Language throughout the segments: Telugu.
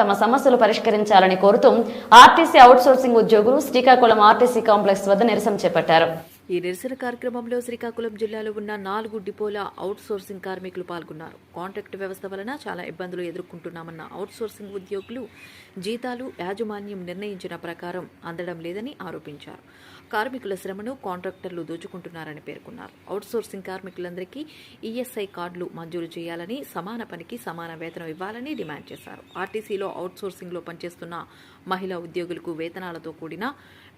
తమ సమస్యలు పరిష్కరించాలని కోరుతూ ఆర్టీసీ అవుట్సోర్సింగ్ ఉద్యోగులు శ్రీకాకుళం ఆర్టీసీ కాంప్లెక్స్ వద్ద నిరసన చేపట్టారు. ఈ నిరసన కార్యక్రమంలో శ్రీకాకుళం జిల్లాలో ఉన్న నాలుగు డిపోల అవుట్ సోర్సింగ్ కార్మికులు పాల్గొన్నారు. కాంట్రాక్ట్ వ్యవస్థ వలన చాలా ఇబ్బందులు ఎదుర్కొంటున్నామన్న అవుట్ సోర్సింగ్ ఉద్యోగులు జీతాలు యాజమాన్యం నిర్ణయించిన ప్రకారం అందడం లేదని ఆరోపించారు. కార్మికుల శ్రమను కాంట్రాక్టర్లు దోచుకుంటున్నారని పేర్కొన్నారు. అవుట్ సోర్సింగ్ కార్మికులందరికీ ఈఎస్ఐ కార్డులు మంజూరు చేయాలని సమాన పనికి సమాన వేతనం ఇవ్వాలని డిమాండ్ చేశారు. ఆర్టీసీలో అవుట్ సోర్సింగ్లో పనిచేస్తున్న మహిళా ఉద్యోగులకు వేతనాలతో కూడిన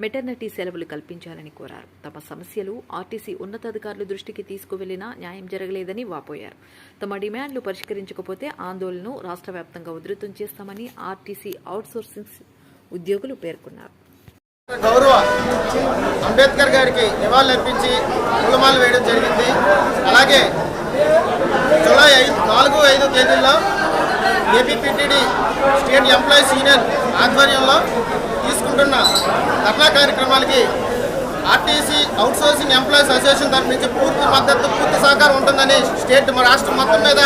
మెటర్నిటీ సెలవులు కల్పించాలని కోరారు. తమ సమస్యలు ఆర్టీసీ ఉన్నతాధికారుల దృష్టికి తీసుకువెళ్ళినా న్యాయం జరగలేదని వాపోయారు. తమ డిమాండ్లు పరిష్కరించకపోతే ఆందోళనను రాష్ట్ర వ్యాప్తంగా ఉధృతం చేస్తామని ఆర్టీసీ అవుట్సోర్సింగ్ ఉద్యోగులు పేర్కొన్నారు. గౌరవ అంబేద్కర్ గారికి నివాళులర్పించి పూలమాలు వేయడం జరిగింది. అలాగే జూలై ఐదు నాలుగు ఐదు తేదీల్లో ఏపీపీటీడీ స్టేట్ ఎంప్లాయీస్ యూనియన్ ఆధ్వర్యంలో తీసుకుంటున్న ధర్నా కార్యక్రమాలకి ఆర్టీసీ అవుట్సోర్సింగ్ ఎంప్లాయీస్ అసోసియేషన్ తరఫు నుంచి పూర్తి మద్దతు పూర్తి సహకారం ఉంటుందని స్టేట్ మా రాష్ట్రం మొత్తం మీద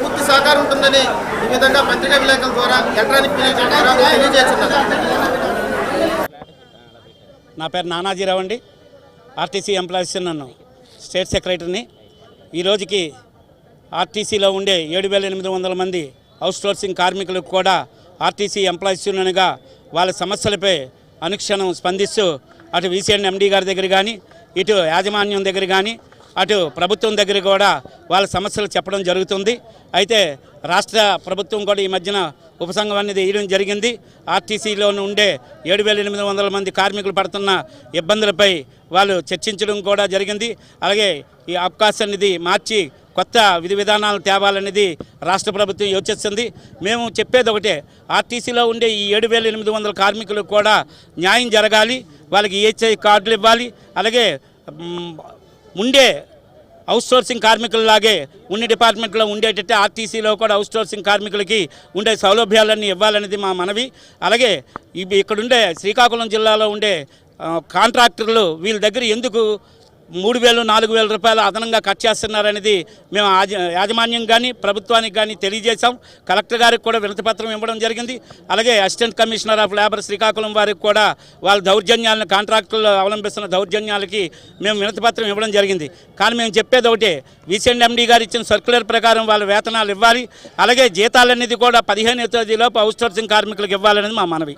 పూర్తి సహకారం ఉంటుందని ఈ విధంగా పత్రికా విలేకరుల ద్వారా ఎలక్ట్రానిక్ మీడియా ద్వారా తెలియజేస్తున్నారు. నా పేరు నానాజీరావు అండి. ఆర్టీసీ ఎంప్లాయీస్ నన్ను స్టేట్ సెక్రటరీని. ఈ రోజుకి ఆర్టీసీలో ఉండే ఏడు వేల ఎనిమిది వందల మంది అవుట్సోర్సింగ్ కార్మికులకు కూడా ఆర్టీసీ ఎంప్లాయీస్ యూనియన్గా వాళ్ళ సమస్యలపై అనుక్షణం స్పందిస్తూ అటు విసిఎన్ ఎండి గారి దగ్గర కానీ ఇటు యాజమాన్యం దగ్గర కానీ అటు ప్రభుత్వం దగ్గర కూడా వాళ్ళ సమస్యలు చెప్పడం జరుగుతుంది. అయితే రాష్ట్ర ప్రభుత్వం కూడా ఈ మధ్యన ఉపసంఘం అనేది వేయడం జరిగింది. ఆర్టీసీలో ఉండే ఏడు వేల ఎనిమిది వందల మంది కార్మికులు పడుతున్న ఇబ్బందులపై వాళ్ళు చర్చించడం కూడా జరిగింది. అలాగే ఈ అవకాశం అనేది మార్చి కొత్త విధి విధానాలు తేవాలనేది రాష్ట్ర ప్రభుత్వం యోచిస్తుంది. మేము చెప్పేది ఒకటే ఆర్టీసీలో ఉండే ఈ ఏడు వేల ఎనిమిది వందల కార్మికులకు కూడా న్యాయం జరగాలి వాళ్ళకి ఏచ్ఐ కార్డులు ఇవ్వాలి అలాగే ఉండే అవుట్సోర్సింగ్ కార్మికులలాగే ఉన్ని డిపార్ట్మెంట్లో ఉండేటట్టు ఆర్టీసీలో కూడా అవుట్సోర్సింగ్ కార్మికులకి ఉండే సౌలభ్యాలన్నీ ఇవ్వాలనేది మా మనవి. అలాగే ఇవి ఇక్కడుండే శ్రీకాకుళం జిల్లాలో ఉండే కాంట్రాక్టర్లు వీళ్ళ దగ్గర ఎందుకు మూడు వేలు నాలుగు వేల రూపాయలు అదనంగా కట్ చేస్తున్నారనేది మేము యాజ- యాజమాన్యం కానీ ప్రభుత్వానికి కానీ తెలియజేశాం. కలెక్టర్ గారికి కూడా వినతిపత్రం ఇవ్వడం జరిగింది. అలాగే assistant commissioner of labour Srikakulam వారికి కూడా వాళ్ళ దౌర్జన్యాలను కాంట్రాక్టులు అవలంబిస్తున్న దౌర్జన్యాలకి మేము వినతిపత్రం ఇవ్వడం జరిగింది. కానీ మేము చెప్పేది ఒకటే విసిఎండ్ ఎండీ గారు ఇచ్చిన సర్క్యులర్ ప్రకారం వాళ్ళ వేతనాలు ఇవ్వాలి. అలాగే జీతాలనేది కూడా పదిహేను తేదీలోపు అవుట్సోర్సింగ్ కార్మికులకు ఇవ్వాలనేది మా మనవి.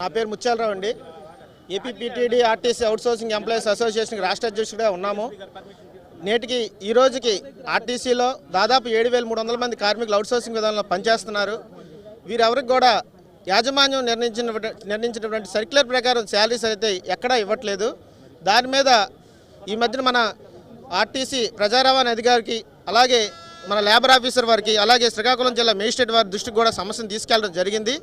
నా పేరు ముత్యాలరావు అండి. APPTD RTC outsourcing employees association రాష్ట్ర అధ్యక్షుడిగా ఉన్నాము. నేటికి ఈ రోజుకి ఆర్టీసీలో దాదాపు ఏడు వేల మూడు వందల మంది కార్మికులు అవుట్సోర్సింగ్ విధానంలో పనిచేస్తున్నారు. వీరెవరికి కూడా యాజమాన్యం నిర్ణయించిన నిర్ణయించినటువంటి సర్క్యులర్ ప్రకారం శాలరీస్ అయితే ఎక్కడా ఇవ్వట్లేదు. దాని మీద ఈ మధ్యన మన ఆర్టీసీ ప్రజా రవాణా అధికారికి అలాగే మన లేబర్ ఆఫీసర్ వారికి అలాగే శ్రీకాకుళం జిల్లా మేజిస్ట్రేట్ వారి దృష్టికి కూడా సమస్యను తీసుకెళ్ళడం జరిగింది.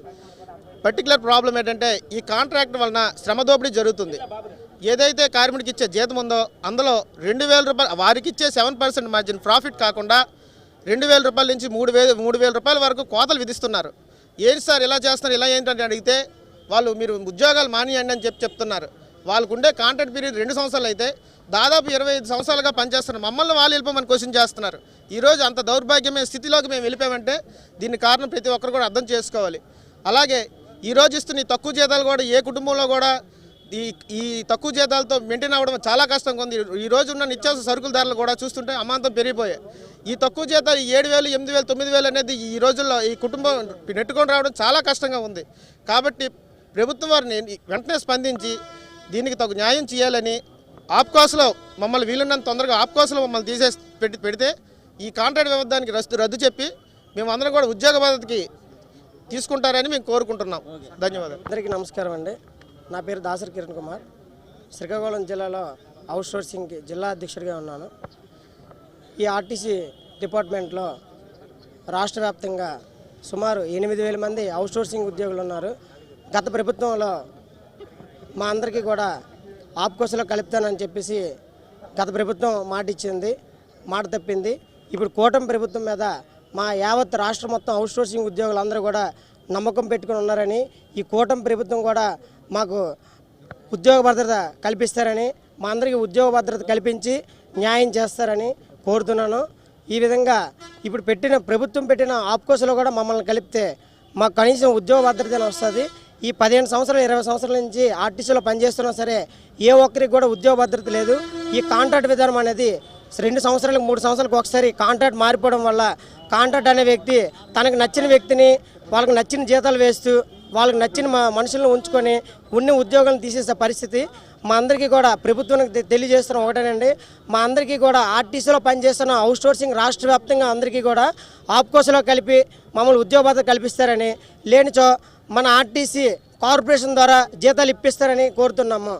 పర్టికులర్ ప్రాబ్లం ఏంటంటే ఈ కాంట్రాక్ట్ వలన శ్రమ దోపిడీ జరుగుతుంది. ఏదైతే కార్మికుడికి ఇచ్చే జీతం ఉందో అందులో రెండు వేల రూపాయలు వారికి ఇచ్చే సెవెన్ పర్సెంట్ మార్జిన్ ప్రాఫిట్ కాకుండా రెండు వేల రూపాయల నుంచి మూడు వేలు మూడు వేల రూపాయల వరకు కోతలు విధిస్తున్నారు. ఏంటి సార్ ఇలా చేస్తున్నారు ఇలా ఏంటంటే అడిగితే వాళ్ళు మీరు ఉద్యోగాలు మానేయండి అని చెప్పి చెప్తున్నారు. వాళ్ళకు ఉండే కాంట్రాక్ట్ పీరియడ్ రెండు సంవత్సరాలు అయితే దాదాపు ఇరవై ఐదు సంవత్సరాలుగా పనిచేస్తున్నారు. మమ్మల్ని వాళ్ళు వెళ్ళిపోమని క్వశ్చన్ చేస్తున్నారు. ఈరోజు అంత దౌర్భాగ్యమైన స్థితిలోకి మేము వెళ్ళిపోయామంటే దీని కారణం ప్రతి ఒక్కరు కూడా అర్థం చేసుకోవాలి. అలాగే ఈ రోజు ఇస్తున్న ఈ తక్కువ జీతాలు కూడా ఏ కుటుంబంలో కూడా ఈ ఈ తక్కువ జీతాలతో మెయింటైన్ అవ్వడం చాలా కష్టంగా ఉంది. ఈ రోజు ఉన్న నిత్యావసర సరుకుల ధరలు కూడా చూస్తుంటే అమాంతం పెరిగిపోయాయి. ఈ తక్కువ జీతాలు ఈ ఏడు వేలు ఎనిమిది వేలు తొమ్మిది వేలు అనేది ఈ రోజుల్లో ఈ కుటుంబం నెట్టుకొని రావడం చాలా కష్టంగా ఉంది. కాబట్టి ప్రభుత్వం వారిని వెంటనే స్పందించి దీనికి తగు న్యాయం చేయాలని ఆప్కాస్లో మమ్మల్ని వీలున్నంత తొందరగా ఆప్కాస్లో మమ్మల్ని తీసేసి పెట్టి పెడితే ఈ కాంట్రాక్ట్ వ్యవధానికి రద్దు రద్దు చెప్పి మేమందరం కూడా ఉద్యోగ భద్రతకి తీసుకుంటారని మేము కోరుకుంటున్నాం. ధన్యవాదాలు. అందరికీ నమస్కారం అండి. నా పేరు దాసరి కిరణ్ కుమార్. శ్రీకాకుళం జిల్లాలో అవుట్ సోర్సింగ్కి జిల్లా అధ్యక్షుడిగా ఉన్నాను. ఈ ఆర్టీసీ డిపార్ట్మెంట్లో రాష్ట్ర వ్యాప్తంగా సుమారు ఎనిమిది వేల మంది అవుట్ సోర్సింగ్ ఉద్యోగులు ఉన్నారు. గత ప్రభుత్వంలో మా అందరికీ కూడా ఆప్కోసలో కలుపుతానని చెప్పేసి గత ప్రభుత్వం మాట ఇచ్చింది మాట తప్పింది. ఇప్పుడు కూటమి ప్రభుత్వం మీద మా యావత్ రాష్ట్ర మొత్తం అవుట్ సోర్సింగ్ ఉద్యోగులందరూ కూడా నమ్మకం పెట్టుకుని ఉన్నారని ఈ కూటమి ప్రభుత్వం కూడా మాకు ఉద్యోగ భద్రత కల్పిస్తారని మా అందరికీ ఉద్యోగ భద్రత కల్పించి న్యాయం చేస్తారని కోరుతున్నాను. ఈ విధంగా ఇప్పుడు పెట్టిన ప్రభుత్వం పెట్టిన ఆప్కోస్లో కూడా మమ్మల్ని కలిపితే మాకు కనీసం ఉద్యోగ భద్రత వస్తుంది. ఈ పదిహేను సంవత్సరాలు ఇరవై సంవత్సరాల నుంచి ఆర్టీసీలో పనిచేస్తున్నా సరే ఏ ఒక్కరికి కూడా ఉద్యోగ భద్రత లేదు. ఈ కాంట్రాక్ట్ విధానం అనేది రెండు సంవత్సరాలకు మూడు సంవత్సరాలకు ఒకసారి కాంట్రాక్ట్ మారిపోవడం వల్ల కాంట్రాక్ట్ అనే వ్యక్తి తనకు నచ్చిన వ్యక్తిని వాళ్ళకి నచ్చిన జీతాలు వేస్తూ వాళ్ళకి నచ్చిన మా మనుషులను ఉంచుకొని ఉన్న ఉద్యోగాలను తీసేసే పరిస్థితి మా అందరికీ కూడా ప్రభుత్వానికి తెలియజేస్తున్న ఒకటేనండి. మా అందరికీ కూడా ఆర్టీసీలో పనిచేస్తున్న అవుట్ సోర్సింగ్ రాష్ట్ర వ్యాప్తంగా అందరికీ కూడా ఆప్కోసలో కలిపి మమ్మల్ని ఉద్యోగ భద్రత కల్పిస్తారని లేనిచో మన ఆర్టీసీ కార్పొరేషన్ ద్వారా జీతాలు ఇప్పిస్తారని కోరుతున్నాము.